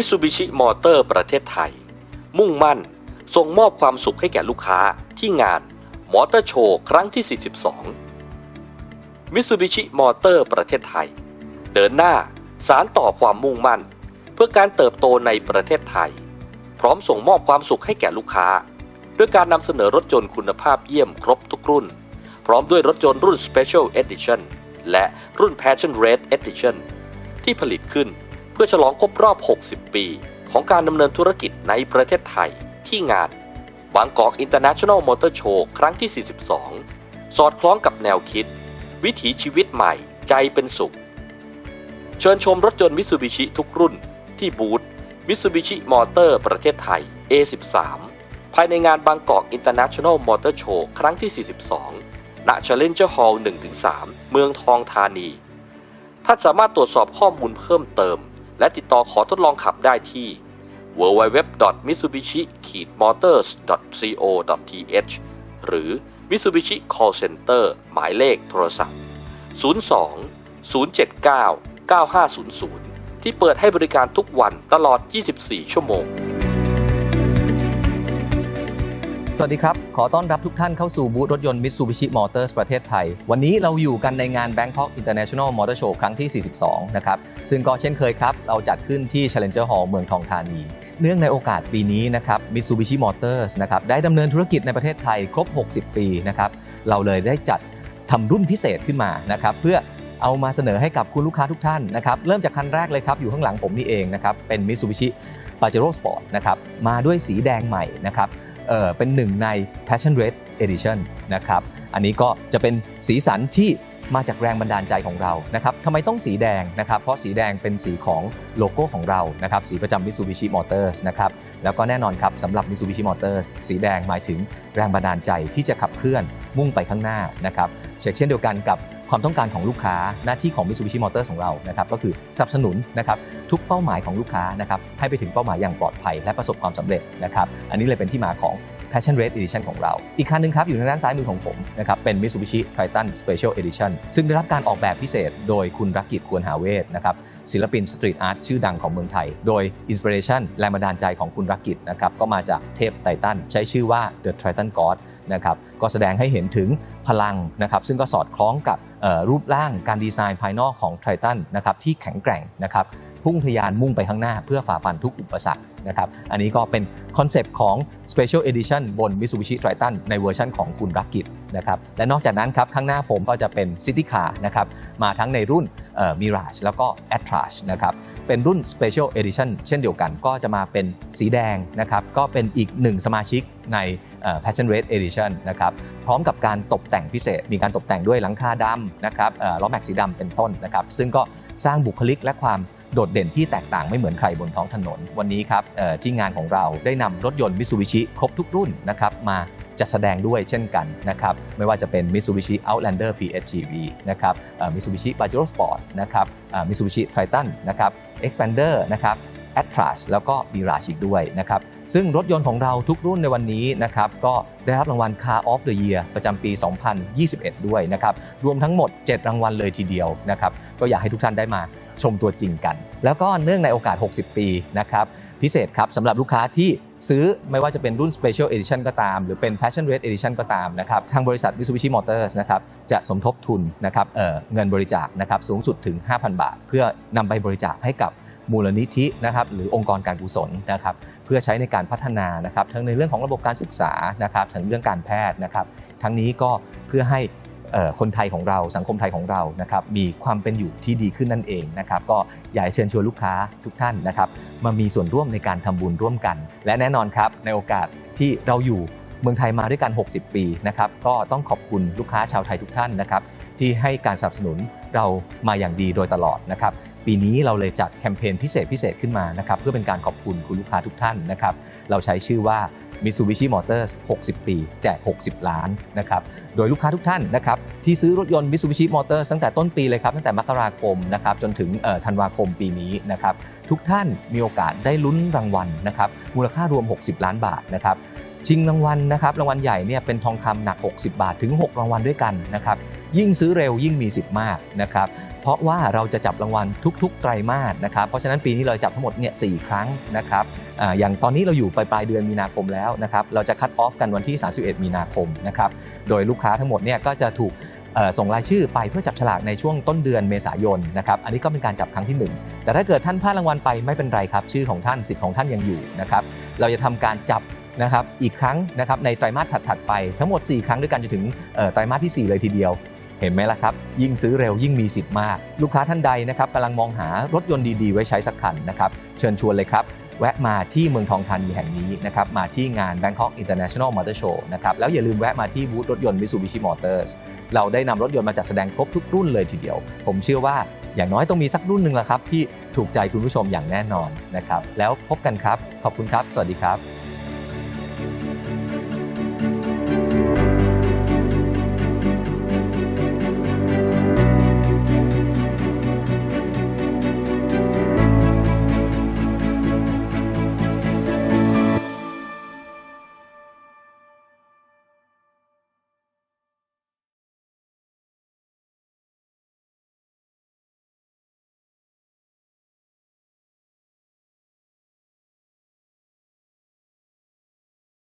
มิ t ซูบิชิมอเตอร์ประเทศไทย มุ่งมั่นส่งมอบความสุขให้แก่ลูกค้าที่งานมอเตอร์โชว์ครั้งที่ 42 มิ t ซูบิชิมอเตอร์ประเทศไทย เดินหน้าสารต่อความมุ่งมั่น เพื่อการเติบโตในประเทศไทย พร้อมส่งมอบความสุขให้แก่ลูกค้า ด้วยการนำเสนอรถยนต์คุณภาพเยี่ยมครบทุกรุ่น พร้อมด้วยรถยนต์รุ่น Special Edition และรุ่น Passion Red Edition ที่ผลิตขึ้น พื่อฉลองครบรอบ 60 ปี ของการดำเนินธุรกิจในประเทศไทยที่งานบางกอก International Motor Show ครั้งที่ 42 สอดคล้องกับแนวคิด วิถีชีวิตใหม่ใจเป็นสุข เชิญชมรถยนต์มิ t ซูบิชิทุกรุ่น ที่บูธมิ t ซูบิชิมอเตอร์ประเทศไทย A13 ภายในงานบางกอก International Motor Show ครั้งที่ 42 ณ Challenger Hall 1-3 เมืองทองธานี ท่านสามารถตรวจสอบข้อมูลเพิ่มเติม และติดต่อขอทดลองขับได้ที่ www.mitsubishi-motors.co.th หรือ Mitsubishi Call Center หมายเลขโทรศัพท์ 02 079 9500 ที่เปิดให้บริการทุกวันตลอด 24 ชั่วโมง สวัสดีครับ ขอต้อนรับทุกท่านเข้าสู่บูธรถยนต์ Mitsubishi Motors ประเทศไทย วันนี้เราอยู่กันในงาน Bangkok International Motor Show ครั้งที่ 42 นะครับ ซึ่งก็เช่นเคยครับ เราจัดขึ้นที่ Challenger Hall เมืองทองธานี เนื่องในโอกาสปีนี้นะครับ Mitsubishi Motors นะครับได้ดำเนินธุรกิจในประเทศไทยครบ 60 ปีนะครับเราเลยได้จัดทำรุ่นพิเศษขึ้นมานะครับเพื่อเอามาเสนอให้กับคุณลูกค้าทุกท่านนะครับเริ่มจากคันแรกเลยครับ อยู่ข้างหลังผมนี่เองนะครับเป็น Mitsubishi Pajero Sport นะครับมาด้วยสีแดงใหม่นะครับเอ่อเป็นหนึ่งใน Passion Red Edition นะครับอันนี้ก็จะเป็นสีสันที่ มาจากแรงบันดาลใจของเรานะครับทำไมต้องสีแดงนะครับเพราะสีแดงเป็นสีของโลโก้ของเรานะครับสีประจำ Mitsubishi Motors นะครับแล้วก็แน่นอนครับสำหรับ Mitsubishi Motors สีแดงหมายถึงแรงบันดาลใจที่จะขับเคลื่อนมุ่งไปข้างหน้านะครับเช่นเช่นเดียวกันกับความต้องการของลูกค้าหน้าที่ของ Mitsubishi Motors ของเรานะครับก็คือสนับสนุนนะครับทุกเป้าหมายของลูกค้านะครับให้ไปถึงเป้าหมายอย่างปลอดภัยและประสบความสำเร็จนะครับอันนี้เลยเป็นที่มาของ Passion Red Edition ของเรา อีกคันหนึ่งครับ อยู่ทางด้านซ้ายมือของผมนะครับเป็น Mitsubishi Triton Special Edition ซึ่งได้รับการออกแบบพิเศษโดยคุณรักกิจควรหาเวทนะครับศิลปินสตรีทอาร์ตชื่อดังของเมืองไทย โดยอินสปิเรชันแรงบันดาลใจของคุณรักกิจนะครับก็มาจากเทพไททันใช้ชื่อว่า The Triton God นะครับก็แสดงให้เห็นถึงพลังนะครับซึ่งก็สอดคล้องกับรูปร่างการดีไซน์ภายนอกของ Triton นะครับที่แข็งแกร่งนะครับ พุ่งทะยานมุ่งไปข้างหน้าเพื่อฝ่าฟันทุกอุปสรรคนะครับอันนี้ก็เป็นคอนเซปต์ของ Special Edition บน Mitsubishi Triton ในเวอร์ชันของคุณรักกิจนะครับและนอกจากนั้นครับข้างหน้าผมก็จะเป็น City Car นะครับมาทั้งในรุ่น Mirage แล้วก็ a t r a s นะครับเป็นรุ่น Special Edition เช่นเดียวกันก็จะมาเป็นสีแดงนะครับก็เป็นอีกหนึ่งสมาชิกใน Passion Red Edition นะครับพร้อมกับการตกแต่งพิเศษ มีการตกแต่งด้วยหลังคาดำนะครับล้อแม็กสีดำเป็นต้นนะครับซึ่งก็สร้างบุคลิกและความ โดดเด่นที่แตกต่างไม่เหมือนใครบนท้องถนน วันนี้ครับที่งานของเราได้นำรถยนต์มิ t ูบิชิครบทุกรุ่นนะครับมาจัดแสดงด้วยเช่นกันนะครับไม่ว่าจะเป็น Mitsubishi Outlander PHEV นะครับเอ่อ Mitsubishi Pajero Sport นะครับเอ่อ Mitsubishi Triton นะครับ Expander นะครับ a t r a s แล้วก็ Mirage อีกด้วยนะครับซึ่งรถยนต์ของเราทุกรุ่นในวันนี้นะครับก็ได้รับรางวัล Car of the Year ประจำปี 2021 ด้วยนะครับรวมทั้งหมด 7 รางวัลเลยทีเดียวนะครับก็อยากให้ทุกท่านได้มาชมตัวจริงกัน แล้วก็เนื่องในโอกาส 60 ปีนะครับพิเศษครับสำหรับลูกค้าที่ซื้อไม่ว่าจะเป็นรุ่น Special Edition ก็ตาม หรือเป็น Passion Red Edition ก็ตามนะครับทางบริษัท Mitsubishi Motors นะครับจะสมทบทุนนะครับเเงินบริจาคนะครับสูงสุดถึง 5,000 บาท เพื่อนำไปบริจาคให้กับ มูลนิธินะครับหรือองค์กรการกุศลนะครับเพื่อใช้ในการพัฒนานะครับทั้งในเรื่องของระบบการศึกษานะครับทั้งเรื่องการแพทย์นะครับ ทั้งนี้ก็เพื่อให้คนไทยของเราสังคมไทยของเรานะครับมีความเป็นอยู่ที่ดีขึ้นนั่นเองนะครับก็อยากเชิญชวนลูกค้าทุกท่านนะครับมามีส่วนร่วมในการทำบุญร่วมกัน และแน่นอนครับในโอกาสที่เราอยู่เมืองไทยมาด้วยกัน 60 ปีนะครับก็ต้องขอบคุณลูกค้าชาวไทยทุกท่านนะครับที่ให้การสนับสนุนเรามาอย่างดีโดยตลอดนะครับ ปีนี้เราเลยจัดแคมเปญพิเศษพิเศษขึ้นมานะครับเพื่อเป็นการขอบคุณคุณลูกค้าทุกท่านนะครับเราใช้ชื่อว่า Mitsubishi Motors 60 ปี แจก 60 ล้านนะครับ โดยลูกค้าทุกท่านนะครับที่ซื้อรถยนต์ Mitsubishi Motors ตั้งแต่ต้นปีเลยครับ ตั้งแต่มกราคมนะครับจนถึงธันวาคมปีนี้นะครับ ทุกท่านมีโอกาสได้ลุ้นรางวัลนะครับมูลค่ารวม 60 ล้านบาทนะครับ ชิงรางวัลนะครับรางวัลใหญ่เนี่ยเป็นทองคำหนัก 60 บาทถึง 6 รางวัลด้วยกันนะครับยิ่งซื้อเร็วยิ่งมีสิทธิ์มากนะครับเพราะว่าเราจะจับรางวัลทุก ๆ ไตรมาสนะครับเพราะฉะนั้นปีนี้เราจับทั้งหมดเนี่ยสครั้งนะครับออย่างตอนนี้เราอยู่ปลายปลายเดือนมีนาคมแล้วนะครับเราจะคัดออฟกันวันที่ 31 มีนาคมนะครับโดยลูกค้าทั้งหมดเนี่ยก็จะถูกส่งรายชื่อไปเพื่อจับฉลากในช่วงต้นเดือนเมษายนนะครับอันนี้ก็เป็นการจับครั้งที่หนึ่งแต่ถ้าเกิดท่านพลาดรางวัลไปไม่เป็นไรครับ ชื่อของท่านสิทธิ์ของท่านยังอยู่นะครับเราจะทำการจับ นะครับอีกครั้งนะครับในไตรมาสถัดๆไปทั้งหมด 4 ครั้งด้วยกันจนถึงไตรมาสที่ 4 เลยทีเดียว เห็นไหมล่ะครับ ยิ่งซื้อเร็วยิ่งมีสิทธิ์มาก ลูกค้าท่านใดนะครับกำลังมองหารถยนต์ดีๆ ไว้ใช้สักคันนะครับเชิญชวนเลยครับแวะมาที่เมืองทองธานีแห่งนี้นะครับมาที่งาน Bangkok International Motor Show นะครับแล้วอย่าลืมแวะมาที่บูธรถยนต์ Mitsubishi Motors เราได้นำรถยนต์มาจัดแสดงครบทุกรุ่นเลยทีเดียว ผมเชื่อว่าอย่างน้อยต้องมีสักรุ่นหนึ่งละครับ ที่ถูกใจคุณผู้ชมอย่างแน่นอนนะครับแล้วพบกันครับ ขอบคุณครับ สวัสดีครับ